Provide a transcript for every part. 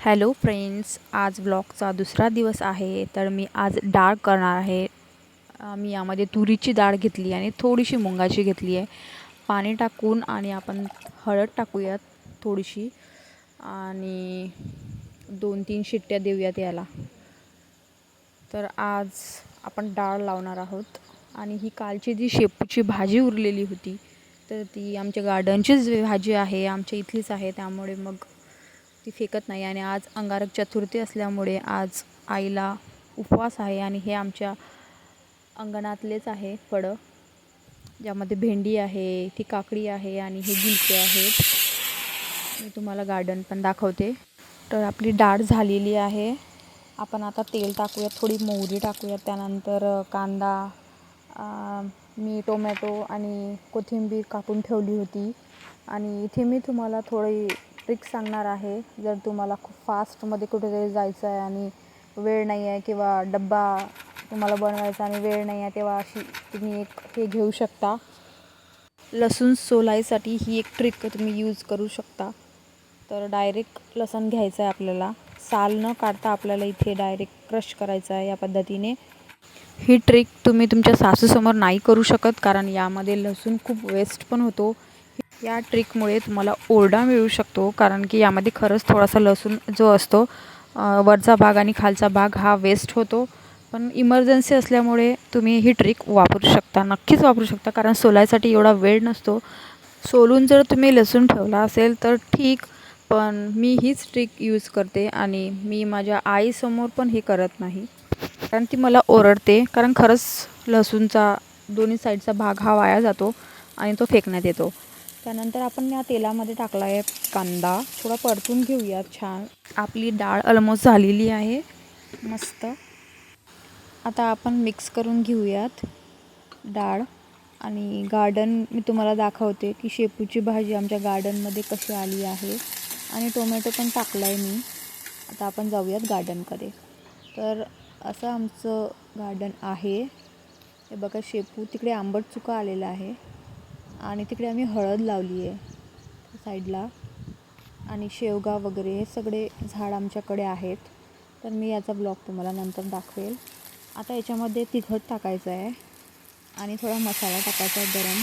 Hello friends आज ब्लॉगचा दुसरा दिवस आहे तर मी आज डाळ करणार आहे. मी यामध्ये तुरीची डाळ घेतली आणि थोडीशी मुंगाची घेतली आहे. पाणी टाकून आणि आपण हळद टाकूयात थोडीशी आणि दोन तीन शिट्ट्या देऊयात याला. तर आज आपण डाळ लावणार आहोत आणि ही कालची जी शेपूची भाजी उरलेली होती तर ती आमच्या गार्डनचीच भाजी आहे आमच्या इथलीच आहे त्यामुळे मग ती फेकत नाही आणि आज अंगारक चतुर्थी असल्यामुळे आज आईला उपवास आहे आणि हे आमच्या अंगणातलेच आहे फळं. ज्यामध्ये भेंडी आहे ती काकडी आहे आणि हे गिलके आहेत. मी तुम्हाला गार्डन पण दाखवते. तर आपली डाळ झालेली आहे. आपण आता तेल टाकूयात थोडी मोहरी टाकूयात. त्यानंतर कांदा मी टोमॅटो आणि कोथिंबीर कापून ठेवली होती. आणि इथे मी तुम्हाला थोडी ट्रिक सांगणार आहे. जर तुम्हाला खूप फास्टमध्ये कुठेतरी जायचं आहे आणि वेळ नाही आहे किंवा डब्बा तुम्हाला बनवायचा आणि वेळ नाही आहे तेव्हा अशी तुम्ही एक हे घेऊ शकता. लसूण सोलायसाठी ही एक ट्रिक तुम्ही यूज करू शकता. तर डायरेक्ट लसूण घ्यायचं आहे आपल्याला. साल न काढता आपल्याला इथे डायरेक्ट क्रश करायचं आहे या पद्धतीने. ही ट्रिक तुम्ही तुमच्या सासूसमोर नाही करू शकत कारण यामध्ये लसूण खूप वेस्ट पण होतो. या ट्रिकमुळे तुम्हाला ओरडा मिळू शकतो कारण की यामध्ये खरंच थोडासा लसूण जो असतो वरचा भाग आणि खालचा भाग हा वेस्ट होतो. पण इमर्जन्सी असल्यामुळे तुम्ही ही ट्रिक वापरू शकता नक्कीच वापरू शकता कारण सोलायसाठी एवढा वेळ नसतो. सोलून जर तुम्ही लसूण ठेवला असेल तर ठीक पण मी हीच ट्रिक यूज करते आणि मी माझ्या आईसमोर पण हे करत नाही. कारण ती मला ओरडते कारण खरंच लसूणचा दोन्ही साईडचा भाग हा वाया जातो आणि तो फेकण्यात येतो. त्यानंतर आपण या तेलामध्ये टाकला आहे कांदा. थोडा परतून घेऊयात छान. आपली डाळ ऑलमोस्ट झालेली आहे. मस्त. आता आपण मिक्स करून घेऊयात डाळ आणि गार्डन मी तुम्हाला दाखवते की शेपूची भाजी आमच्या गार्डनमध्ये कशी आली आहे. आणि टोमॅटो पण टाकला आहे मी. आता आपण जाऊयात गार्डनकडे तर असं आमचं गार्डन आहे. हे बघा शेपू तिकडे आंबट चुका आलेला आहे. आणि तिकडे आम्ही हळद लावली आहे साईडला. आणि शेवगा वगैरे हे सगळे झाड आमच्याकडे आहेत. तर मी याचा ब्लॉग तुम्हाला नंतर दाखवेल. आता याच्यामध्ये तिखट टाकायचं आहे. आणि थोडा मसाला टाकायचा आहे गरम.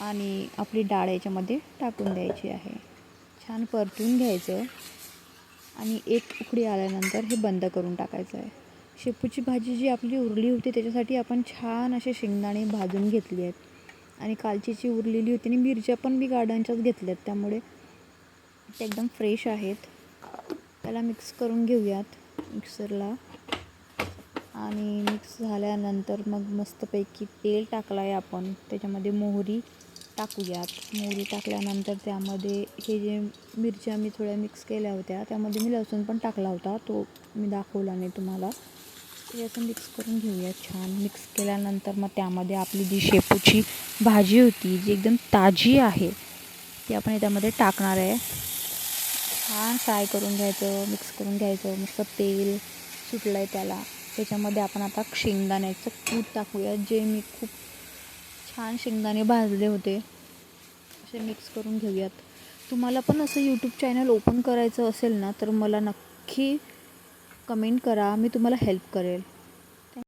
आणि आपली डाळ याच्यामध्ये टाकून द्यायची आहे. छान परतून घ्यायचं. आणि एक उकडी आल्यानंतर हे बंद करून टाकायचं आहे. शेपूची भाजी जी आपली उरली होती त्याच्यासाठी आपण छान असे शेंगदाणे भाजून घेतली आहेत. आणि कालची जी उरलेली होती आणि मिरच्या पण मी गार्डनच्याच घेतल्यात त्यामुळे ते एकदम फ्रेश आहेत. त्याला मिक्स करून घेऊयात मिक्सरला आणि मिक्स झाल्यानंतर मग मस्तपैकी तेल टाकलं आहे आपण. त्याच्यामध्ये मोहरी टाकूयात. मोहरी टाकल्यानंतर त्यामध्ये हे जे मिरच्या मी थोड्या मिक्स केल्या होत्या त्यामध्ये मी लसूण पण टाकला होता. तो मी दाखवला नाही तुम्हाला. ते असं मिक्स करून घेऊयात छान. मिक्स केल्यानंतर मग त्यामध्ये आपली जी शेपूची भाजी होती जी एकदम ताजी आहे ती आपण याच्यामध्ये टाकणार आहे. छान फ्राय करून घ्यायचं मिक्स करून घ्यायचं. मस्त तेल सुटलं आहे त्याला. त्याच्यामध्ये आपण आता शेंगदाण्याचं कूट टाकूया जे मी खूप छान शेंगदाणे भाजले होते. असे मिक्स करून घेऊयात. तुम्हाला पण असं यूट्यूब चॅनल ओपन करायचं असेल ना तर मला नक्की कमेंट करा मी तुम्हाला हेल्प करेल.